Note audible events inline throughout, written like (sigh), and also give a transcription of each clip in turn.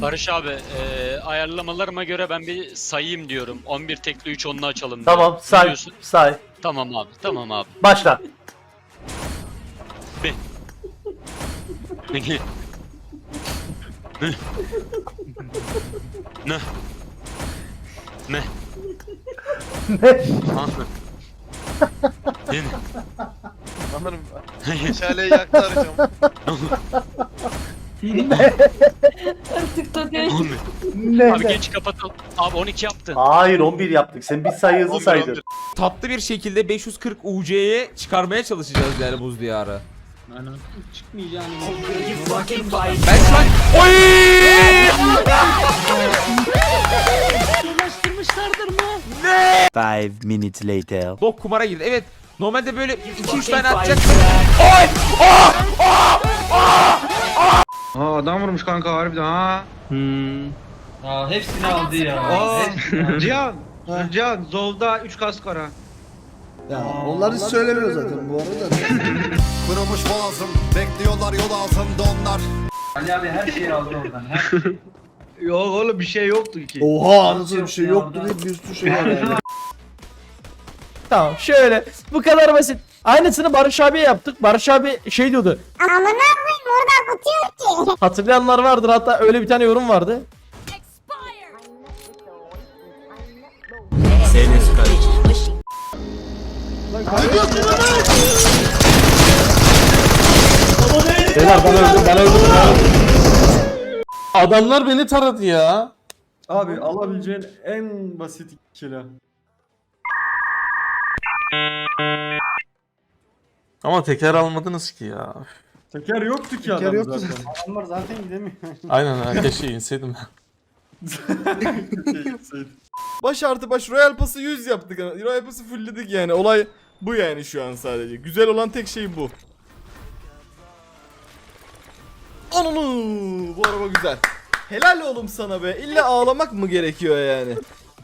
Barış abi e, ayarlamalarıma göre ben bir sayayım diyorum. 11 tekli 3 onlu açalım. Tamam Ne say diyorsun? say. Tamam abi tamam abi. Başla. Ne? Ne? Ne? Ne? Ne? Ahmet. Ne? Sanırım meşaleyi yaktı arayacağım. (laughs) (laughs) (laughs) Artık da değil. Ahmet. Ne? Abi geç kapatalım. Abi 12 yaptın. Hayır 11 yaptık. Sen bir sayı hızlı 11, saydın. 11. Tatlı bir şekilde 540 UC'ye çıkarmaya çalışacağız yani buz diyarı. Aynen. Çıkmayacağını Ben şu an... Oy! Mı? Five minutes later. Bok kumara girdi. Evet. Normalde böyle 2-3 tane atacak. Aa adam vurmuş kanka harbiden ha. Aa hepsini aldı ya. Aa Cihan. Cihan Zol'da 3 kask var ha. Ya onları söylemiyor zaten bu arada. (laughs) Kırılmış boğazım Bekliyorlar yol altında onlar Ali abi her şeyi aldı oradan. Her (laughs) Yok oğlum bir şey yoktu ki. Oha anasını bir şey yoktu deyip bir sürü şey var yani. (laughs) Tamam şöyle bu kadar basit. Aynısını Barış abiye yaptık. Barış abi şey diyordu. Amına koyayım orada kutu. (laughs) Hatırlayanlar vardır hatta öyle bir tane yorum vardı. Beyler ben öldüm ben öldüm. Öldüm. Adamlar beni taradı ya. Abi alabileceğin en basit kilo. Ama teker almadınız ki ya. Teker yoktu ki Teker adam yoktu zaten. Adamlar zaten gidemiyor. (laughs) Aynen ha keşke inseydim. (laughs) Baş artı baş Royal Pass'ı 100 yaptık. Royal Pass'ı fullledik yani. Olay bu yani şu an sadece. Güzel olan tek şey bu. Ananı bu araba güzel. Helal oğlum sana be. İlla ağlamak mı gerekiyor yani?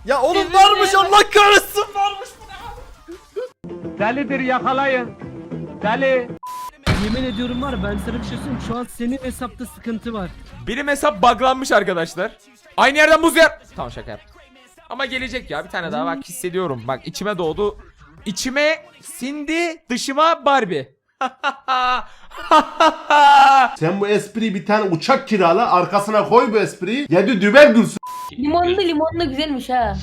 Ya oğlum varmış Allah kahretsin varmış. Delidir yakalayın. Deli. Yemin ediyorum var ben sana bir şey söyleyeyim. Şu an senin hesapta sıkıntı var. Benim hesap buglanmış arkadaşlar. Aynı yerden buz yer. Tamam şaka yap. Ama gelecek ya bir tane daha bak hissediyorum. Bak içime doğdu. İçime sindi dışıma Barbie. (laughs) Sen bu espriyi bir tane uçak kirala Arkasına koy bu espriyi Yedi dübel dursun Limonlu limonlu güzelmiş ha.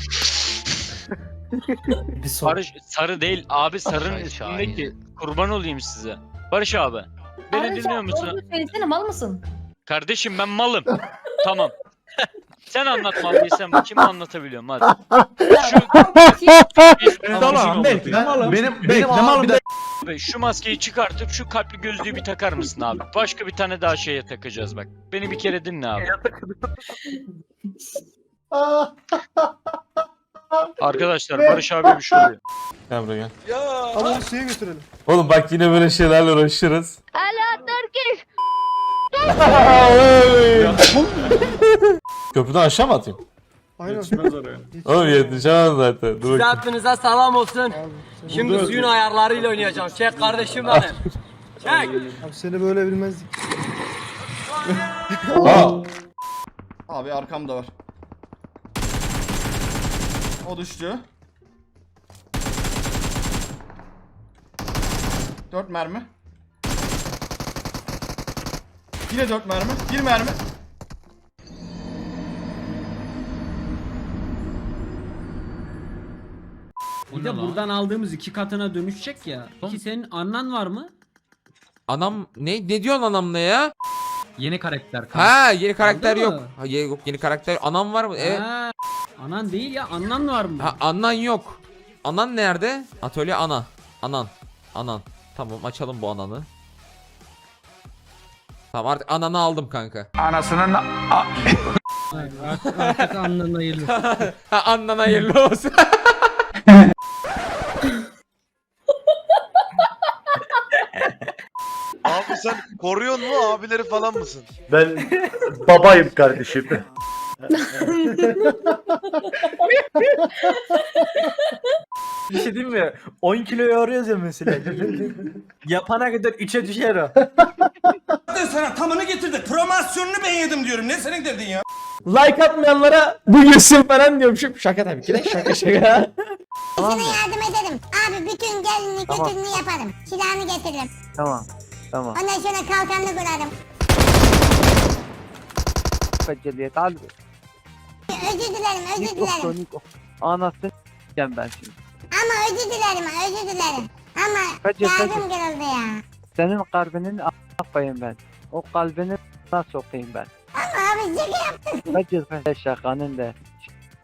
Barış sarı değil abi sarının üstündeki. Kurban olayım size. Barış abi. Beni Arada dinliyor musun? doğru söylesene mal mısın? Kardeşim ben malım. (laughs) tamam. (laughs) Sen anlat mal değilsen bakayım anlatabiliyorum hadi. Şu Tamam bekle. Benim benim abi de Abi şu maskeyi çıkartıp şu kalpli gözlüğü bir takar mısın abi? Başka bir tane daha şeye takacağız bak. Beni bir kere dinle abi. (laughs) Arkadaşlar Barış abi bir şey oluyor. Gel buraya gel. Ama onu suya götürelim. Oğlum bak yine böyle şeylerle uğraşırız. Ala Turkish. (laughs) Köprüden aşağı mı atayım? Aynen. Yetişmez oraya. Oğlum yetişemez zaten. Dur bakayım. Hepinize selam olsun. Şimdi suyun ayarlarıyla oynayacağım. Çek kardeşim benim. Çek. Abi seni böyle bilmezdik. Aa, Abi arkamda var. O düştü. 4 mermi. Yine 4 mermi. 1 mermi. Bir de buradan aldığımız iki katına dönüşecek ya. Ki senin annen var mı? Anam ne ne diyorsun anamla ya? Yeni karakter. kanka. Ha yeni karakter Aldın yok. mı? Ha, ye- yok yeni karakter. Anam var mı? Evet. Ha, anan değil ya annen var mı? Ha anan yok. Anan nerede? Atölye ana. Anan. Anan. Tamam açalım bu ananı. Tamam artık ananı aldım kanka. Anasının Hayır, artık, artık annen hayırlı. (laughs) Ha anan hayırlı olsun. Abi sen koruyor mu abileri falan mısın? ben babayım kardeşim. (laughs) Bir şey diyeyim mi? 10 kiloyu arıyoruz ya mesela. (laughs) Yapana kadar 3'e düşer o. sana tamını getirdik. Promosyonunu ben yedim diyorum. Ne senin derdin ya? Like atmayanlara bu gülsün falan diyormuşum. Şaka tabii ki de şaka şaka. Sana yardım ederim. Abi bütün gelini götürünü yaparım. Silahını getiririm. Tamam. Tamam. Ondan sonra kalkanını kurarım. Kaceliyet al. Özür dilerim, özür dilerim. Anasını ben şimdi. Ama özür dilerim, özür dilerim. Ama yardım kaçır. kırıldı ya. Senin kalbinin a**ayım ben. O kalbini nasıl sokayım ben? Ama abi şaka yaptım. Kaçır kaçır şakanın da.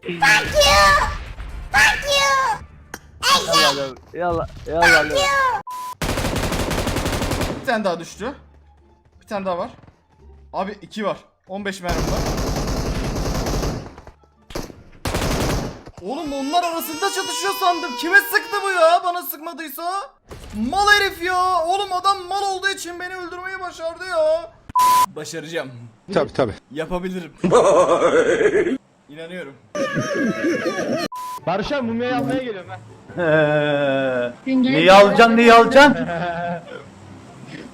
Fuck you! Fuck you! Yallah yallah yallah. Bir tane daha düştü. Bir tane daha var. Abi iki var. 15 mermi var. Oğlum onlar arasında çatışıyor sandım. Kime sıktı bu ya? Bana sıkmadıysa. Mal herif ya. Oğlum adam mal olduğu için beni öldürmeyi başardı ya. Başaracağım. Tabi tabi. Yapabilirim. (laughs) İnanıyorum. Barış abi mumyayı almaya geliyorum ha. Neyi alacaksın neyi alacaksın?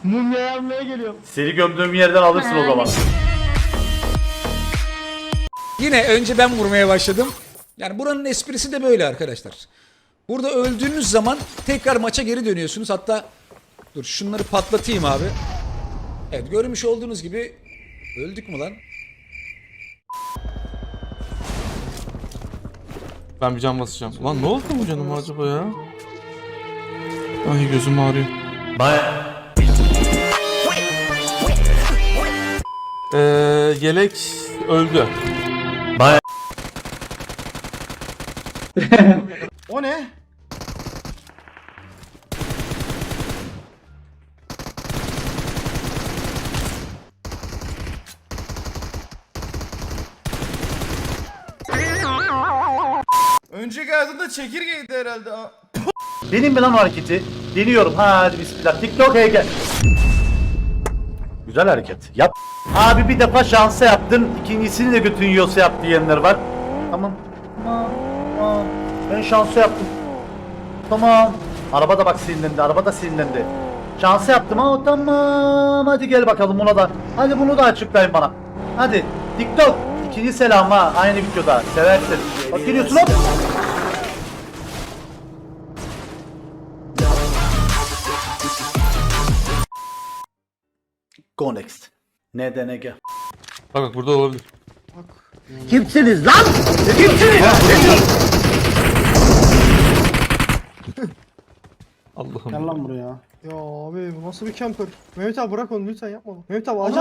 Mumyayı almaya geliyorum. Seni gömdüğüm yerden alırsın o zaman. Yine önce ben vurmaya başladım. Yani buranın esprisi de böyle arkadaşlar. Burada öldüğünüz zaman tekrar maça geri dönüyorsunuz. Hatta dur şunları patlatayım abi. Evet görmüş olduğunuz gibi öldük mü lan? Ben bir can basacağım. Lan ne oldu bu canıma acaba ya? Ay gözüm ağrıyor. Ee, yelek öldü. O ne? Önceki hayatında çekirgeydi herhalde. Benim mi lan o hareketi? Deniyorum. Hadi bismillah. TikTok heykel. Güzel hareket. Yap. Abi bir defa şansa yaptın. İkincisini de götün yiyorsa yap diyenler var. Tamam. Tamam. Ben şansa yaptım. Tamam. Araba da bak sinirlendi. Araba da sinirlendi. Şansa yaptım ama tamam. Hadi gel bakalım buna da. Hadi bunu da açıklayın bana. Hadi. TikTok. İkinci selam ha. Aynı videoda. Seversin. Bak geliyorsun hop. Go next. Neden Ege? Bak bak burada olabilir. Kimsiniz lan? Kimsiniz? (laughs) Allah'ım. lan buraya. Ya abi bu nasıl bir camper? Mehmet abi bırak onu lütfen yapma. Mehmet abi acil.